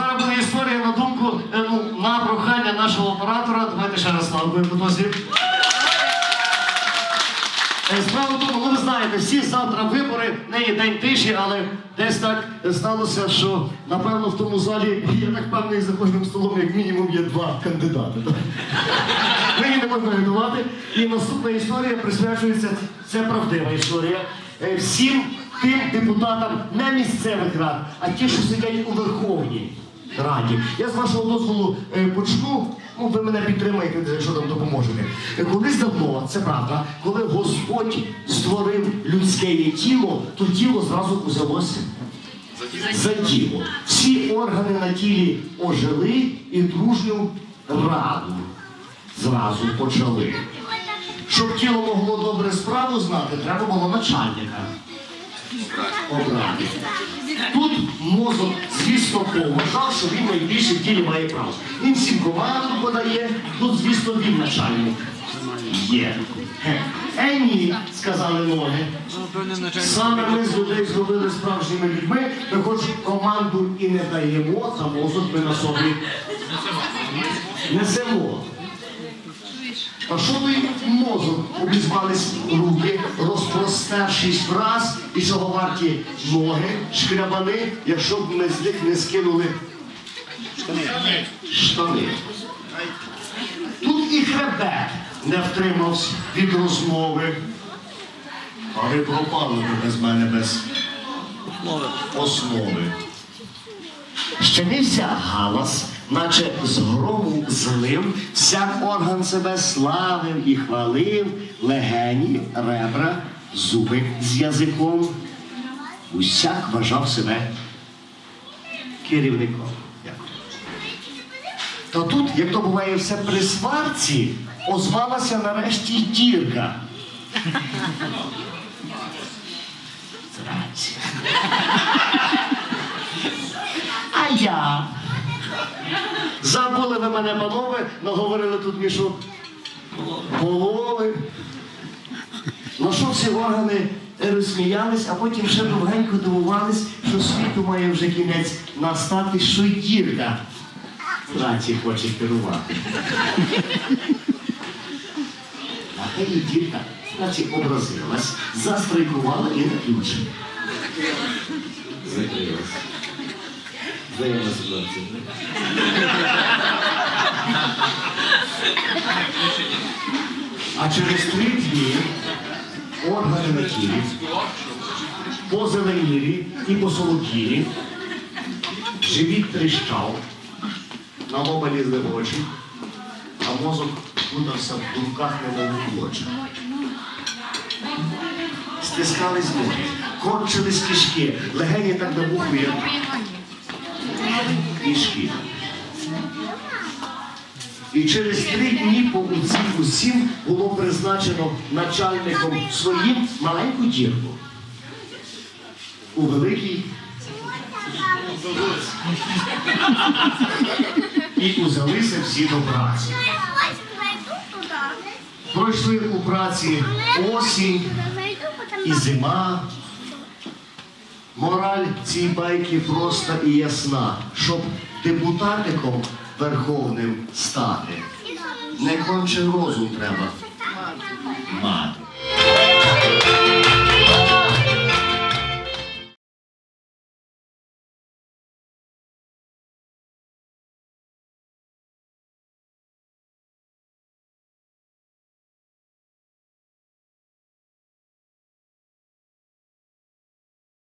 зараз буде історія на думку, е, ну, на прохання нашого оператора. Давайте ще раз потосі. Е, Справа в тому, ну ви знаєте, всі завтра вибори, не є день тиші, але десь так сталося, що напевно в тому залі, я так певний, за кожним столом як мінімум є два кандидати. так? Мені не можна рятувати. І наступна історія присвячується, це правдива історія. е, Всім тим депутатам не місцевих рад, а ті, що сидять у Верховній Раді. Я з вашого дозволу е, почну. Ну, ви мене підтримаєте, якщо там допоможете. Е, Колись давно, це правда, коли Господь створив людське тіло, то тіло зразу узялося за діло. Всі органи на тілі ожили і дружню раду зразу почали. Щоб тіло могло добре справу знати, треба було начальника обрати. Тут мозок, звісно, поважав, що він найбільше в тілі має право. Він всім команду подає, тут, звісно, він начальник. Є. Е, ні, сказали ноги. Саме ми з людей зробили справжніми людьми, ми хоч команду і не даємо, та мозок ми на собі несемо. А що той мозок обізвались руки, розпростершись враз, і чого варті ноги, шкрябани, якщо б ми з них не скинули штани. Тут і хребет не втримався від розмови. А ви пропали ви без мене без основи. Щемився галас, наче з грому злив, всяк орган себе славив і хвалив, легені, ребра, зуби з язиком. Усяк вважав себе керівником. Та тут, як то буває все при сварці, озвалася нарешті дірка. А я. Забули ви мене, панове, наговорили тут мішок полови. На що всі органи розсміялись, а потім ще довгенько дивувались, що світу має вже кінець настати, що дірка праці хоче керувати. А та і дірка, наче образилась, застрайкувала і на ключ. Закрилась. Взаємна. А через три дні органи на тілі позеленілі і посолоділі, живіт тріщав, на лоба лізли очі, а мозок плутався в думках немов очі. Стискались ноги, корчились кишки, легені так набухли, як кишки. І через три дні по усім було призначено начальником своїм маленьку дірку. У великій і узялися всі до праці. Пройшли у праці осінь і зима. Мораль цієї байки проста і ясна, щоб депутатиком верховним стати. Не конче розум треба мати.